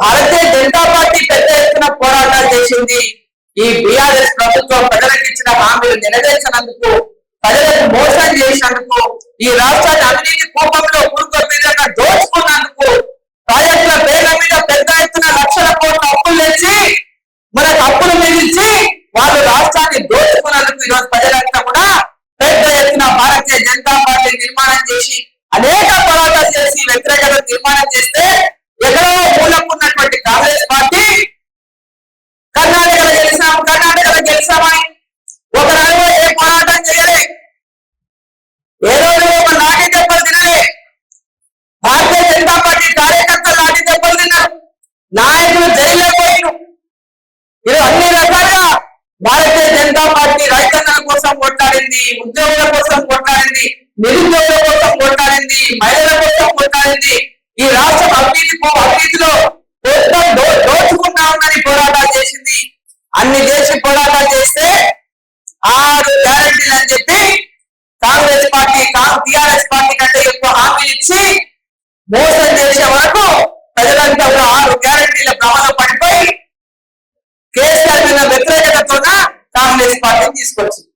Bharatiya Janata party పెద్ద ఎత్తున పోరాటాలు చేసింది. ఈ బీఆర్ఎస్ ప్రభుత్వం ప్రజలకు ఇచ్చిన హామీలు నెరవేర్చినందుకు ప్రజలకు మోసం చేసినందుకు ఈ రాష్ట్రాన్ని అవినీతి కోపంలో పురుగు విధంగా దోచుకున్నందుకు ప్రాజెక్టుల పేర్ల మీద పెద్ద ఎత్తున లక్షల కోట్ల అప్పులు తెచ్చి మనకు అప్పులు మిగిల్చి వాళ్ళు రాష్ట్రాన్ని దోచుకున్నందుకు ఈరోజు ప్రజలంతా కూడా పెద్ద ఎత్తున భారతీయ జనతా పార్టీ నిర్మాణం చేసి అనేక పోరాటాలు చేసి వ్యతిరేకత నిర్మాణం చేస్తే నాయకులు జైల్లో అన్ని రకాలుగా భారతీయ జనతా పార్టీ రైతన్నల కోసం కొట్లాడింది ఉద్యోగుల కోసం కొట్లాడింది నిరుద్యోగుల కోసం కొట్లాడింది మహిళల కోసం కొట్లాడింది. ఈ రాష్ట్రం అవినీతి అవినీతిలో మొత్తం దోచుకుంటా ఉందని పోరాటాలు చేసింది. అన్ని చేసి పోరాటాలు చేస్తే ఆరు గ్యారంటీలు అని చెప్పి కాంగ్రెస్ పార్టీ టిఆర్ఎస్ పార్టీ కంటే ఎక్కువ హామీలు ఇచ్చి మోసం తీసుకొచ్చింది